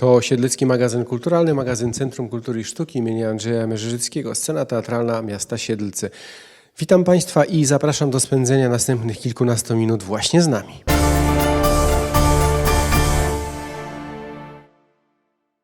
To Siedlecki Magazyn Kulturalny, magazyn Centrum Kultury i Sztuki imienia Andrzeja Mężyrzyckiego, scena teatralna miasta Siedlce. Witam Państwa i zapraszam do spędzenia następnych kilkunastu minut właśnie z nami.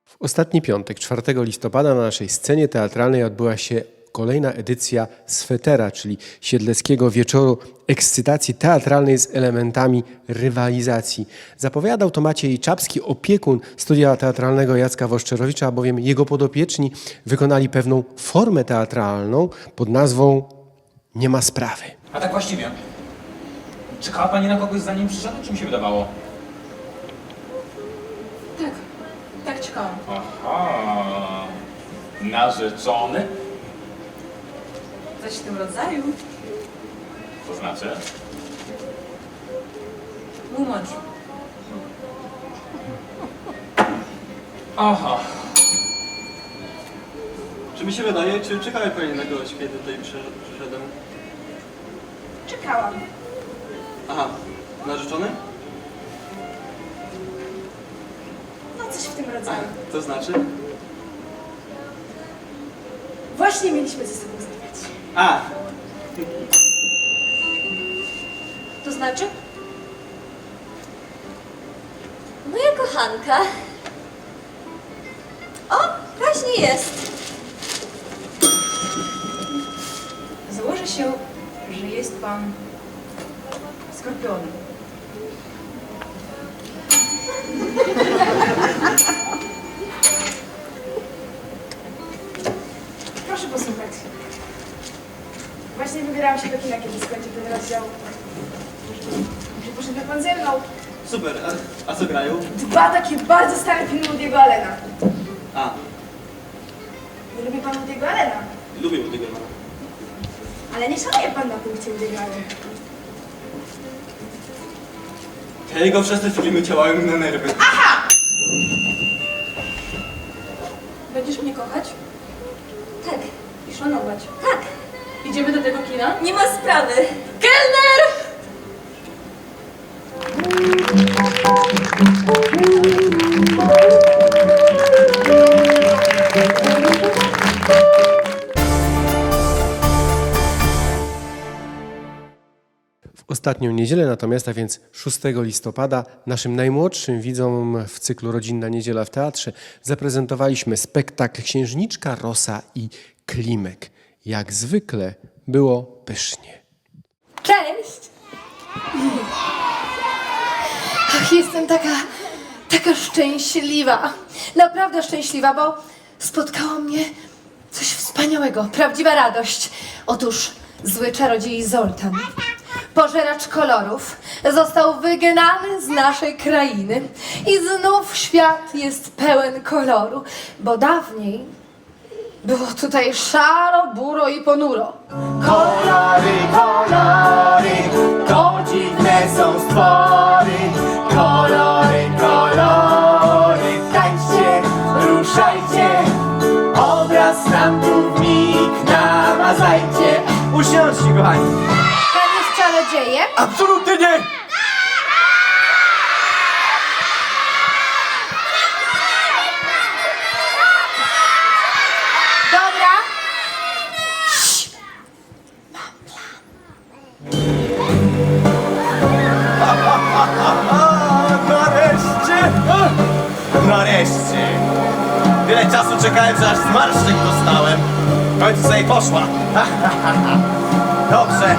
W ostatni piątek, 4 listopada, na naszej scenie teatralnej odbyła się kolejna edycja Swetera, czyli Siedleckiego Wieczoru Ekscytacji Teatralnej z elementami rywalizacji. Zapowiadał to Maciej Czapski, opiekun studia teatralnego Jacka Woszczerowicza, bowiem jego podopieczni wykonali pewną formę teatralną pod nazwą Nie ma sprawy. A tak właściwie, czekała pani na kogoś zanim przyszedł, czy mi się wydawało? Tak, tak czekałam. Aha, narzeczony? Coś w tym rodzaju. To znaczy? Tłumacz. Aha, Czy mi się wydaje, czy czekała Pani na gość, kiedy tutaj przy- przyszedłem? Czekałam. Aha, narzeczony? No coś w tym rodzaju. To znaczy? Właśnie mieliśmy ze sobą zerwać. A, To znaczy? Moja kochanka. O, właśnie jest. Założę się, że jest pan skorpionem. Właśnie wybierałam się do kina, kiedy skończy ten rozdział. Może poszedłby pan ze mną? super. A, a co grają? Dwa takie bardzo stare filmy Woody'ego Allena. A, Nie lubi pan Woody'ego Allena, lubię tego pana. ale nie szaleje pan na punkcie Woody'ego Allena. Te jego wczesne filmy działają mi na nerwy. Będziesz mnie kochać Tak, i szanować. tak, Idziemy do tego kina? nie ma sprawy. Kelner! W ostatnią niedzielę natomiast, a więc 6 listopada, naszym najmłodszym widzom w cyklu Rodzinna Niedziela w Teatrze zaprezentowaliśmy spektakl Księżniczka Rosa i Klimek. Jak zwykle było pysznie. Cześć! Ach, jestem taka, taka szczęśliwa. Naprawdę szczęśliwa, bo spotkało mnie coś wspaniałego, prawdziwa radość. Otóż zły czarodziej Zoltan, pożeracz kolorów, został wygnany z naszej krainy i znów świat jest pełen koloru, bo dawniej było tutaj szaro, buro i ponuro. Kolory, kolory, to dziwne są stwory. Kolory, kolory, tańczcie, ruszajcie. Obraz nam tu w mig namazajcie. Usiądźcie, kochani. Pan jest czarodziejem? Absolutnie nie! Czekałem, że aż zmarszczek dostałem. W końcu sobie poszła. Dobrze.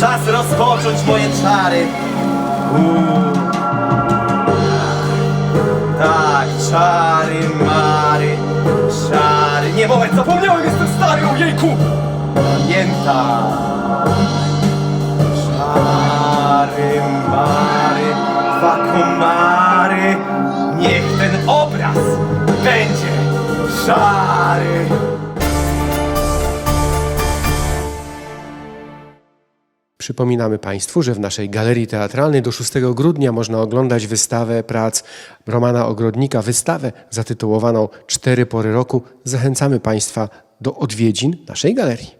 Czas rozpocząć moje czary. Uuu. Tak, czary, mary, czary. Nie, moment, zapomniałem, jestem stary, ojejku! Pamiętam. Czary, mary, dwa komary. Niech ten obraz będzie szary. Przypominamy Państwu, że w naszej galerii teatralnej do 6 grudnia można oglądać wystawę prac Romana Ogrodnika, wystawę zatytułowaną Cztery pory roku. Zachęcamy Państwa do odwiedzin naszej galerii.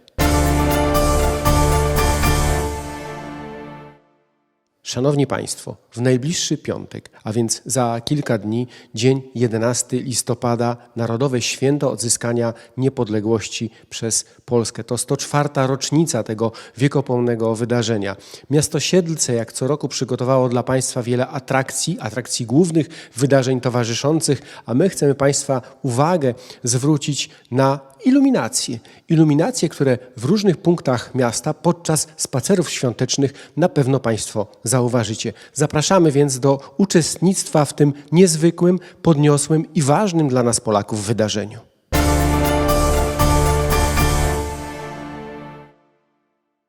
Szanowni Państwo, w najbliższy piątek, a więc za kilka dni, dzień 11 listopada, Narodowe Święto Odzyskania Niepodległości przez Polskę. To 104. rocznica tego wiekopomnego wydarzenia. Miasto Siedlce, jak co roku, przygotowało dla Państwa wiele atrakcji, atrakcji głównych, wydarzeń towarzyszących, a my chcemy Państwa uwagę zwrócić na iluminacje. Iluminacje, które w różnych punktach miasta podczas spacerów świątecznych na pewno Państwo zauważycie. Zapraszamy więc do uczestnictwa w tym niezwykłym, podniosłym i ważnym dla nas Polaków wydarzeniu.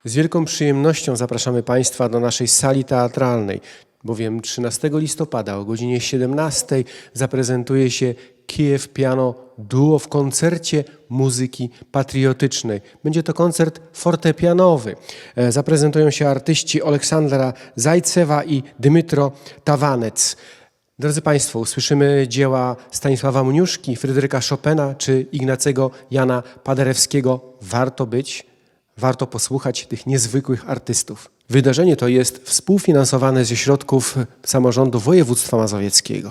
Z wielką przyjemnością zapraszamy Państwa do naszej sali teatralnej, bowiem 13 listopada o godzinie 17 zaprezentuje się Kijew Piano Duo w koncercie muzyki patriotycznej. Będzie to koncert fortepianowy. E, Zaprezentują się artyści Aleksandra Zajcewa i Dmytro Tawanec. Drodzy Państwo, usłyszymy dzieła Stanisława Muniuszki, Fryderyka Chopina czy Ignacego Jana Paderewskiego. Warto być, warto posłuchać tych niezwykłych artystów. Wydarzenie to jest współfinansowane ze środków samorządu województwa mazowieckiego.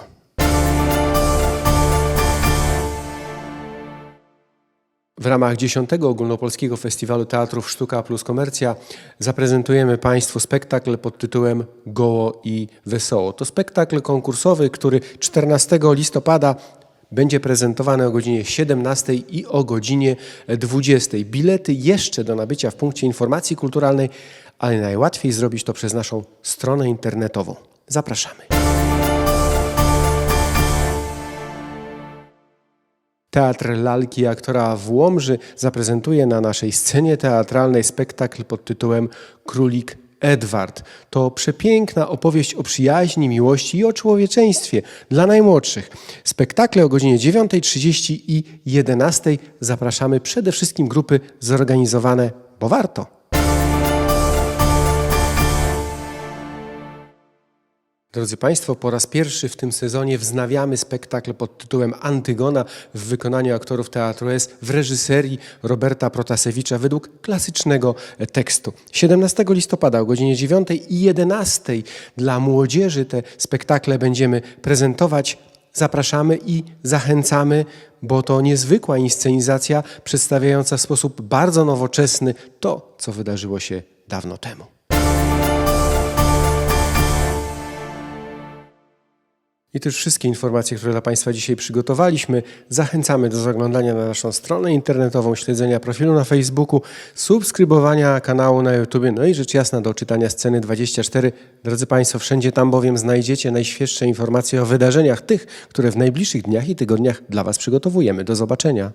W ramach 10. Ogólnopolskiego Festiwalu Teatrów Sztuka plus Komercja zaprezentujemy Państwu spektakl pod tytułem Goło i Wesoło. To spektakl konkursowy, który 14 listopada będzie prezentowany o godzinie 17 i o godzinie 20. Bilety jeszcze do nabycia w punkcie informacji kulturalnej, ale najłatwiej zrobić to przez naszą stronę internetową. Zapraszamy. Teatr Lalki Aktora w Łomży zaprezentuje na naszej scenie teatralnej spektakl pod tytułem Królik Edward. To przepiękna opowieść o przyjaźni, miłości i o człowieczeństwie dla najmłodszych. Spektakle o godzinie 9.30 i 11.00 zapraszamy przede wszystkim grupy zorganizowane, bo warto. Drodzy Państwo, po raz pierwszy w tym sezonie wznawiamy spektakl pod tytułem Antygona w wykonaniu aktorów Teatru S w reżyserii Roberta Protasewicza według klasycznego tekstu. 17 listopada o godzinie 9 i 11 dla młodzieży te spektakle będziemy prezentować. Zapraszamy i zachęcamy, bo to niezwykła inscenizacja przedstawiająca w sposób bardzo nowoczesny to, co wydarzyło się dawno temu. I to już wszystkie informacje, które dla Państwa dzisiaj przygotowaliśmy. Zachęcamy do zaglądania na naszą stronę internetową, śledzenia profilu na Facebooku, subskrybowania kanału na YouTube, no i rzecz jasna do czytania sceny 24. Drodzy Państwo, wszędzie tam bowiem znajdziecie najświeższe informacje o wydarzeniach tych, które w najbliższych dniach i tygodniach dla Was przygotowujemy. Do zobaczenia.